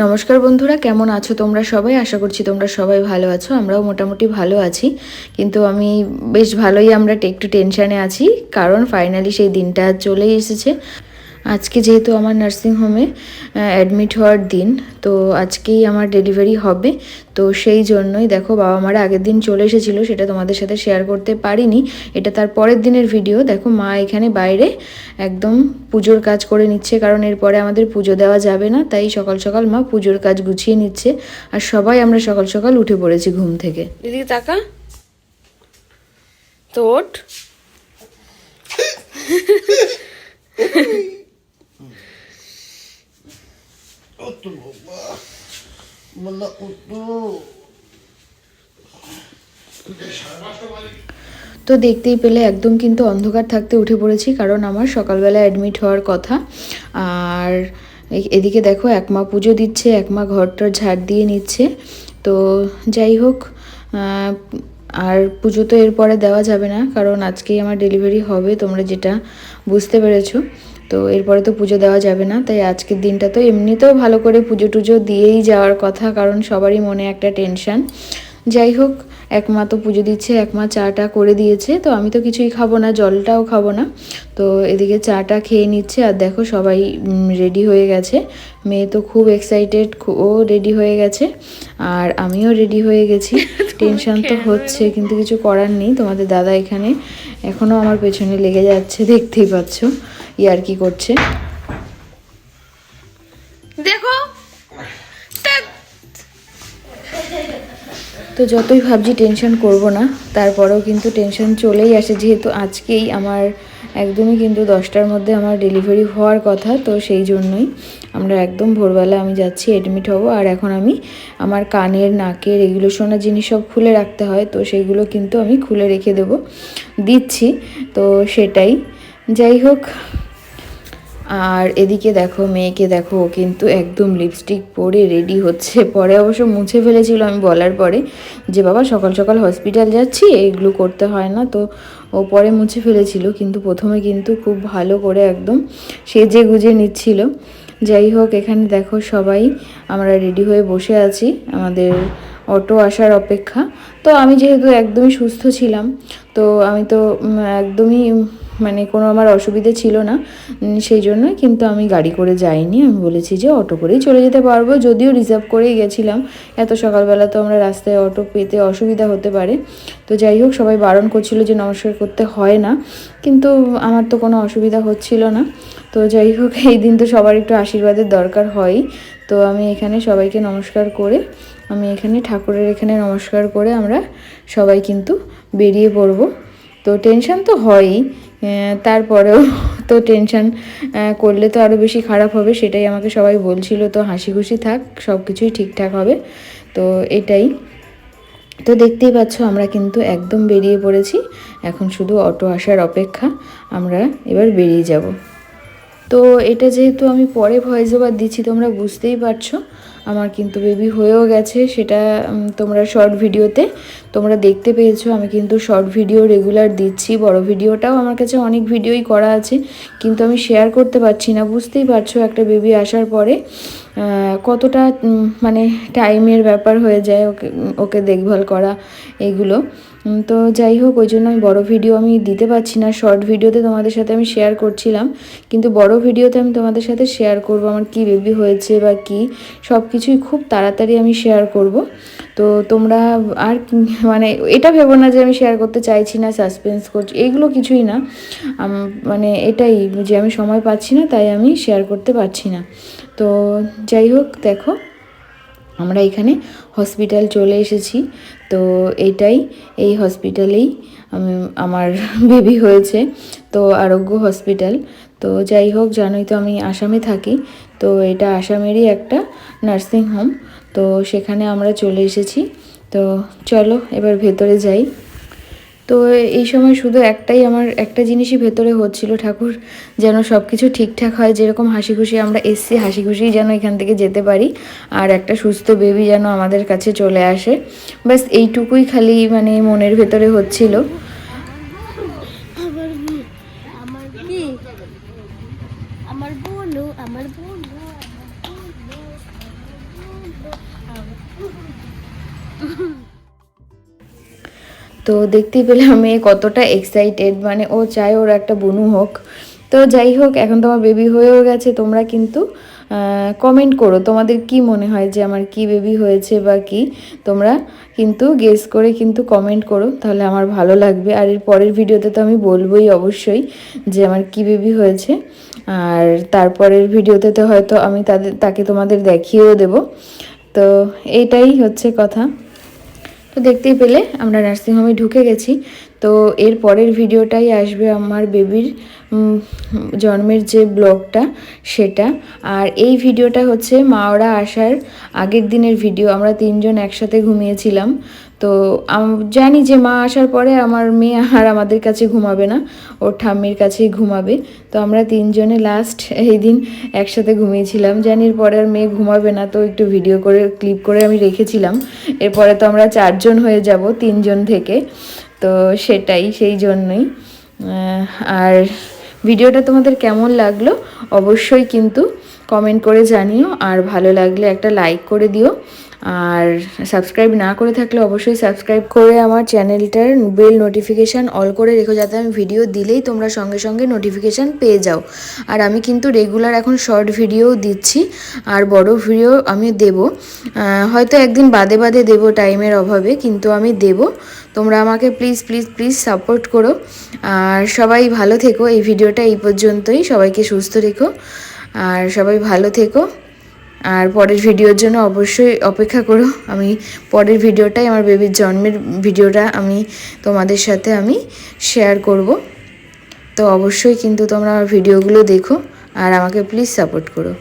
নমস্কার বন্ধুরা, কেমন আছো তোমরা সবাই? আশা করছি তোমরা সবাই ভালো আছো, আমরাও মোটামুটি ভালো আছি। কিন্তু আমি বেশ ভালোই আমরা একটু টেনশানে আছি, কারণ ফাইনালি সেই দিনটা চলেই এসেছে। আজকে যেহেতু আমার নার্সিংহোমে অ্যাডমিট হওয়ার দিন তো আজকেই আমার ডেলিভারি হবে। তো সেই জন্যই দেখো বাবা মারা আগের দিন চলে এসেছিল সেটা তোমাদের সাথে শেয়ার করতে পারিনি। এটা তার পরের দিনের ভিডিও দেখো মা এখানে বাইরে একদম পুজোর কাজ করে নিচ্ছে কারণ এরপরে আমাদের পুজো দেওয়া যাবে না তাই সকাল সকাল মা পুজোর কাজ গুছিয়ে নিচ্ছে। আর সবাই আমরা সকাল সকাল উঠে পড়েছি ঘুম থেকে। দিদি তাকা। তো তো দেখতেই পেলে একদম কিন্তু অন্ধকার থাকতে উঠে পড়েছি, কারণ আমার সকালবেলা অ্যাডমিট হওয়ার কথা। আর এদিকে দেখো একমা পুজো দিচ্ছে একমা ঘরটার ঝাড় দিয়ে নিচ্ছে। তো যাই হোক আর পুজো তো এরপরে দেওয়া যাবে না, কারণ আজকেই আমার ডেলিভারি হবে, তোমরা যেটা বুঝতে পেরেছ। তো এরপরে তো পুজো দেওয়া যাবে না তাই আজকের দিনটা তো এমনিতেও ভালো করে পুজো টুজো দিয়েই যাওয়ার কথা কারণ সবারই মনে একটা টেনশন যাই হোক এক মা তো পুজো দিচ্ছে এক মা চাটা করে দিয়েছে তো আমি তো কিছুই খাব না জলটাও খাব না। তো এদিকে চাটা খেয়ে নিচ্ছে আর দেখো সবাই রেডি হয়ে গেছে। মেয়ে তো খুব এক্সাইটেড ও রেডি হয়ে গেছে আর আমিও রেডি হয়ে গেছি। টেনশন তো হচ্ছে কিন্তু কিছু করার নেই তোমাদের দাদা এখানে এখনও আমার পেছনে লেগে যাচ্ছে দেখতেই পাচ্ছ। ইয়ার কি করছে? দেখো। তো যতই ভাবছি টেনশন করব না তারপরেও কিন্তু টেনশন চলেই আসে যেহেতু আজকেই আমার একদমই কিন্তু দশটার মধ্যে আমার ডেলিভারি হওয়ার কথা তো সেই জন্যই আমরা একদম ভোরবেলা আমি যাচ্ছি অ্যাডমিট হব আর এখন আমি আমার কানের নাকের এগুলো সোনার জিনিস সব খুলে রাখতে হয় তো সেইগুলো কিন্তু আমি খুলে রেখে দেব দিচ্ছি তো সেটাই। যাই হোক আর এদিকে দেখো, মেয়েকে দেখো, ও কিন্তু একদম লিপস্টিক পরে রেডি হচ্ছে। পরে অবশ্য মুছে ফেলেছিল আমি বলার পরে যে, বাবা, সকাল সকাল হসপিটাল যাচ্ছি এইগুলো করতে হয় না। তো ও পরে মুছে ফেলেছিল, কিন্তু প্রথমে কিন্তু খুব ভালো করে একদম সেজে গুজে নিচ্ছিল। যাই হোক, এখানে দেখো সবাই, আমরা রেডি হয়ে বসে আছি, আমাদের অটো আসার অপেক্ষা। তো আমি যেহেতু একদমই সুস্থ ছিলাম, তো আমি তো একদমই মানে কোনো আমার অসুবিধে ছিল না সেই জন্য কিন্তু আমি গাড়ি করে যাইনি। আমি বলেছি যে অটো করেই চলে যেতে পারব। যদিও রিজার্ভ করেই গেছিলাম। এত সকালবেলা তো আমরা রাস্তায় অটো পেতে অসুবিধা হতে পারে। তো যাই হোক, সবাই বারণ করছিল যে নমস্কার করতে হয় না। কিন্তু আমার তো কোনো অসুবিধা হচ্ছিল না। তো যাই হোক, এই দিন তো সবার একটু আশীর্বাদের দরকার হয়ই। তো আমি এখানে সবাইকে নমস্কার করে, আমি এখানে ঠাকুরের এখানে নমস্কার করে আমরা সবাই কিন্তু বেরিয়ে পড়ব। তো টেনশন তো হয়ই। তারপরেও তো টেনশান করলে তো আরও বেশি খারাপ হবে, সেটাই আমাকে সবাই বলছিল। তো হাসি খুশি থাক, সব কিছুই ঠিকঠাক হবে। তো এটাই। তো দেখতেই পাচ্ছ, আমরা কিন্তু একদম বেরিয়ে পড়েছি। এখন শুধু অটো আসার অপেক্ষা, আমরা এবার বেরিয়ে যাব। তো এটা যেহেতু আমি পরে ভয়েস ওভার দিচ্ছি, তোমরা বুঝতেই পারছ। আমার কিন্তু বেবি হয়েও গেছে, সেটা তোমরা শর্ট ভিডিওতে তোমরা দেখতে পেয়েছ। আমি কিন্তু শর্ট ভিডিও রেগুলার দিচ্ছি, বড় ভিডিওটাও আমার কাছে অনেক ভিডিওই করা আছে, কিন্তু আমি শেয়ার করতে পারছি না। বুঝতেই পারছ, একটা বেবি আসার পরে কতটা মানে টাইমের ব্যাপার হয়ে যায় ওকে ওকে দেখভাল করা, এগুলো। তো যাই হোক, ওই জন্য আমি বড় ভিডিও আমি দিতে পারছি না। শর্ট ভিডিওতে তোমাদের সাথে আমি শেয়ার করছিলাম। কিন্তু বড় ভিডিওতে আমি তোমাদের সাথে শেয়ার করব, আমার কি বেবি হয়েছে বা কি সব কিছুই খুব তাড়াতাড়ি আমি শেয়ার করব। তো তোমরা আর মানে এটা ভেবো না যে আমি শেয়ার করতে চাইছি না সাসপেন্স করছি এইগুলো কিছুই না। মানে এটাই যে আমি সময় পাচ্ছি না, তাই আমি শেয়ার করতে পারছি না। তো যাই হোক, দেখো। আমরা এখানে হসপিটাল চলে এসেছি। তো এটাই, এই হসপিটালেই আমার বেবি হয়েছে। তো আরোগ্য হসপিটাল তো যাই হোক, জানোই তো আমি আসামে থাকি। তো এটা আসামেরই একটা নার্সিং হোম তো সেখানে আমরা চলে এসেছি। তো চলো, এবার ভেতরে যাই। তো এই সময় শুধু একটাই আমার, একটা জিনিসই ভেতরে হচ্ছিল ঠাকুর, যেন সব কিছু ঠিকঠাক হয়, যেরকম হাসি খুশি আমরা এসছি, হাসি খুশি যেন এখান থেকে যেতে পারি, আর একটা সুস্থ বেবি যেন আমাদের কাছে চলে আসে। ব্যাস, এইটুকুই খালি মানে মনের ভেতরে হচ্ছিল। তো দেখতেই পেলাম মেয়ে কতটা এক্সাইটেড মানে ও চায় ওর একটা বনু হোক। তো যাই হোক, এখন তোমার বেবি হয়েও গেছে, তোমরা কিন্তু কমেন্ট করো। তোমাদের কি মনে হয় যে আমার কি বেবি হয়েছে বা কি? তোমরা কিন্তু গেস করে কিন্তু কমেন্ট করো, তাহলে আমার ভালো লাগবে। আর এর পরের ভিডিওতে তো আমি বলবোই অবশ্যই যে আমার কি বেবি হয়েছে। আর তারপরের ভিডিওতে তো হয়তো আমি তাদের, তাকে তোমাদের দেখিয়েও দেব। তো এইটাই হচ্ছে কথা। তো দেখতেই পেলে, আমরা নার্সিংহোমে ঢুকে গেছি। তো এর পরের ভিডিওটাই আসবে আমার বেবির জন্মের যে ব্লগটা, সেটা। আর এই ভিডিওটা হচ্ছে মাওরা আসার আগের দিনের ভিডিও, আমরা তিনজন একসাথে ঘুমিয়েছিলাম। তো জানি যে মা আসার পরে আমার মেয়ে আর আমাদের কাছে ঘুমাবে না, ওর ঠাম্মির কাছেই ঘুমাবে। তো আমরা তিনজনে লাস্ট এই দিন একসাথে ঘুমিয়েছিলাম। জানির পরে আর মেয়ে ঘুমাবে না, তো একটু ভিডিও করে ক্লিপ করে আমি রেখেছিলাম। এরপরে তো আমরা চারজন হয়ে যাব, তিনজন থেকে। তো সেটাই, সেই জন্যই। আর ভিডিওটা তোমাদের কেমন লাগল? অবশ্যই কিন্তু কমেন্ট করে জানিও। আর ভালো লাগলে একটা লাইক করে দিও। আর সাবস্ক্রাইব না করে থাকলে অবশ্যই সাবস্ক্রাইব করে আমার চ্যানেলটার বেল নোটিফিকেশান অল করে রেখো, যাতে আমি ভিডিও দিলেই তোমরা সঙ্গে সঙ্গে নোটিফিকেশান পেয়ে যাও। আর আমি কিন্তু রেগুলার এখন শর্ট ভিডিও দিচ্ছি, আর বড় ভিডিও আমি দেব। হয়তো একদিন বাদে বাদে দেব টাইমের অভাবে, কিন্তু আমি দেব। তোমরা আমাকে প্লিজ প্লিজ প্লিজ সাপোর্ট করো। আর সবাই ভালো থেকো, এই ভিডিওটা এই পর্যন্তই। সবাইকে সুস্থ রেখো। আর সবাই ভালো থেকো। আর পরের ভিডিওর জন্য অবশ্যই অপেক্ষা করো। আমি পরের ভিডিওটাই আমার বেবির জন্মের ভিডিওটা আমি তোমাদের সাথে আমি শেয়ার করব। তো অবশ্যই কিন্তু তোমরা আমার ভিডিওগুলো দেখো আর আমাকে প্লিজ সাপোর্ট করো।